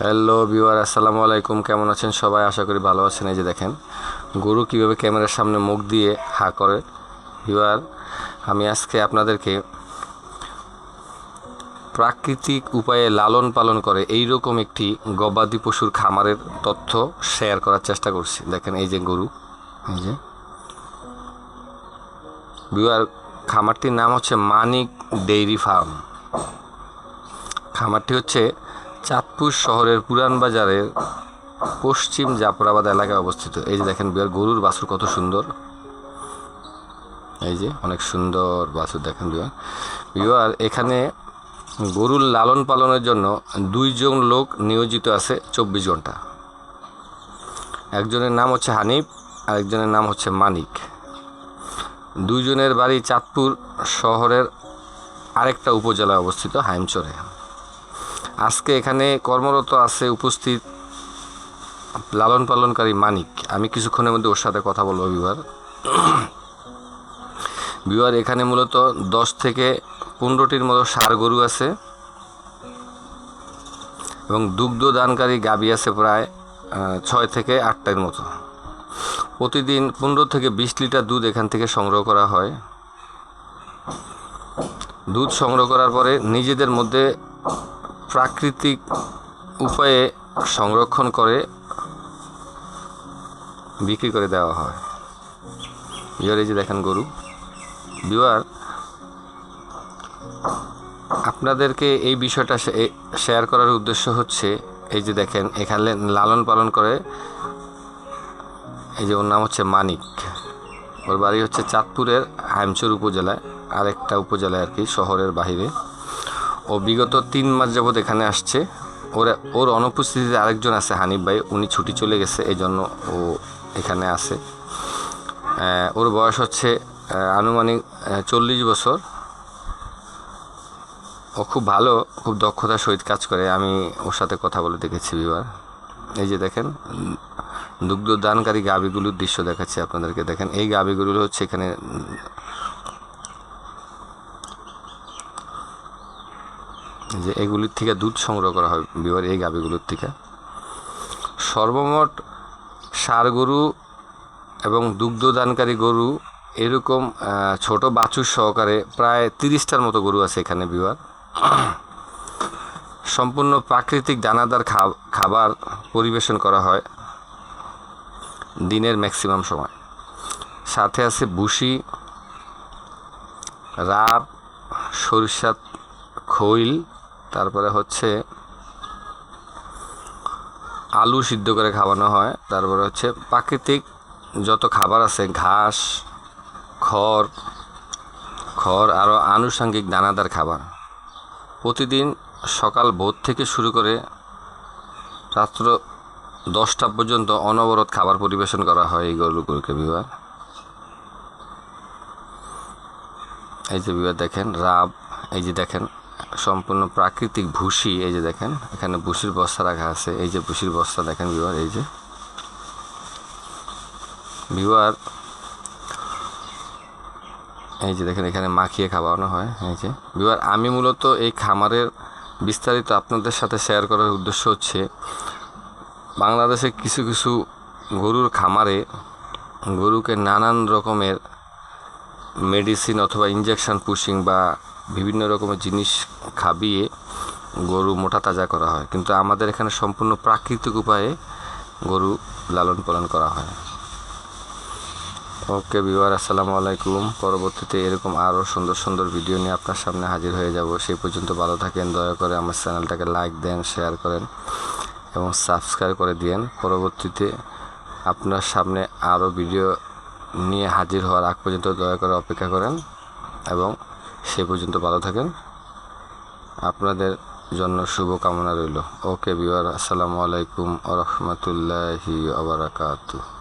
Hello viewer আসসালামু আলাইকুম। কেমন আছেন সবাই? আশা করি ভালো আছেন। এই যে দেখেন, গরু কীভাবে ক্যামেরার সামনে মুখ দিয়ে হা করে। ভিউয়ার আমি আজকে আপনাদেরকে প্রাকৃতিক উপায়ে লালন পালন করে এই রকম একটি গবাদি পশুর খামারের তথ্য শেয়ার করার চেষ্টা করছি। দেখেন, এই যে গরু, এই যে। ভিউয়ার খামারটির নাম হচ্ছে মানিক ডেইরি ফার্ম। খামারটি হচ্ছে চাঁদপুর শহরের পুরান বাজারের পশ্চিম জাফরাবাদ এলাকায় অবস্থিত। এই যে দেখেন গরুর বাছুর কত সুন্দর। এই যে অনেক সুন্দর বাছুর দেখেন বিয়ার বিয়ার এখানে গরুর লালন পালনের জন্য দুইজন লোক নিয়োজিত আছে চব্বিশ ঘণ্টা। একজনের নাম হচ্ছে হানিফ, আরেকজনের নাম হচ্ছে মানিক। দুইজনের বাড়ি চাঁদপুর শহরের আরেকটা উপজেলায় অবস্থিত, হাইমচরে। আজকে এখানে কর্মরত আছে উপস্থিত লালন পালনকারী মানিক। আমি কিছুক্ষণের মধ্যে ওর সাথে কথা বলব বিবার বিবার এখানে মূলত দশ থেকে পনেরোটির মতো সার গরু আছে এবং দুগ্ধ দানকারী গাবি আছে প্রায় ছয় থেকে আটটার মতো। প্রতিদিন পনেরো থেকে বিশ লিটার দুধ এখান থেকে সংগ্রহ করা হয়। দুধ সংগ্রহ করার পরে নিজেদের মধ্যে প্রাকৃতিক উপায়ে সংরক্ষণ করে বিক্রি করে দেওয়া হয়। বিহার এই যে দেখেন গরু। বিহার আপনাদেরকে এই বিষয়টা শেয়ার করার উদ্দেশ্য হচ্ছে, এই যে দেখেন, এখানে লালন পালন করে, এই যে ওর নাম হচ্ছে মানিক। ওর বাড়ি হচ্ছে চাঁদপুরের হাইমচর উপজেলায়, আরেকটা উপজেলায় আর কি, শহরের বাহিরে। ও বিগত তিন মাস যাবৎ এখানে আসছে। ওর ওর অনুপস্থিতিতে আরেকজন আছে হানিফ ভাই, উনি ছুটি চলে গেছে এই জন্য ও এখানে আছে। ওর বয়স হচ্ছে আনুমানিক চল্লিশ বছর। ও খুব ভালো, খুব দক্ষতার সহিত কাজ করে। আমি ওর সাথে কথা বলে দেখেছি বিবার। এই যে দেখেন, দুগ্ধ দানকারী গাবিগুলোর দৃশ্য দেখাচ্ছি আপনাদেরকে। দেখেন, এই গাবিগুলো হচ্ছে এখানে যে এগুলির থেকে দুধ সংগ্রহ করা হয় বিবার এই গাবিগুলোর থেকে। সর্বমোট ষাঁড় গরু এবং দুগ্ধদানকারী গরু এরকম ছোট বাছুর সহকারে প্রায় তিরিশটার মতো গরু আছে এখানে বিবার সম্পূর্ণ প্রাকৃতিক দানাদার খাবার পরিবেশন করা হয় দিনের ম্যাক্সিমাম সময়। সাথে আছে বুসি রাব, সরিষা, খৈল তারপরে হচ্ছে আলু সিদ্ধ করে খাওয়ানো হয়। তারপরে হচ্ছে প্রাকৃতিক যত খাবার আছে, ঘাস, খড় খড় আরও আনুষঙ্গিক দানাদার খাবার। প্রতিদিন সকাল ভোর থেকে শুরু করে রাত্র দশটা পর্যন্ত অনবরত খাবার পরিবেশন করা হয় এই গরুগুলোকে বিবাহ এই যে বিবাহ দেখেন, রাব, এই যে দেখেন সম্পূর্ণ প্রাকৃতিক ভুসি, এই যে দেখেন, এখানে ভুসির বস্তা রাখা আছে। এই যে ভুসির বস্তা দেখেন বিবার এই যে। বিবার এই যে দেখেন, এখানে মাখিয়ে খাওয়ানো হয়, এই যে। বিবার আমি মূলত এই খামারের বিস্তারিত আপনাদের সাথে শেয়ার করার উদ্দেশ্য হচ্ছে, বাংলাদেশে কিছু কিছু গরুর খামারে গরুকে নানান রকমের মেডিসিন অথবা ইঞ্জেকশন পুশিং বা বিভিন্ন রকমের জিনিস খাবিয়ে গরু মোটা তাজা করা হয়। কিন্তু আমাদের এখানে সম্পূর্ণ প্রাকৃতিক উপায়ে গরু লালন পালন করা হয়। ওকে বিবার আসসালামু আলাইকুম। পরবর্তীতে এরকম আরও সুন্দর সুন্দর ভিডিও নিয়ে আপনার সামনে হাজির হয়ে যাব। সেই পর্যন্ত ভালো থাকেন, দয়া করে আমার চ্যানেলটাকে লাইক দেন শেয়ার করেন এবং সাবস্ক্রাইব করে দিয়েন। পরবর্তীতে আপনার সামনে আরও ভিডিও নিয়ে হাজির হওয়ার আগ পর্যন্ত দয়া করে অপেক্ষা করেন এবং সে পর্যন্ত ভালো থাকেন। আপনাদের জন্য শুভকামনা রইল। ওকে বিওয়ার আসসালামু আলাইকুম আ রহমতুল্লাহি আবরাকাতু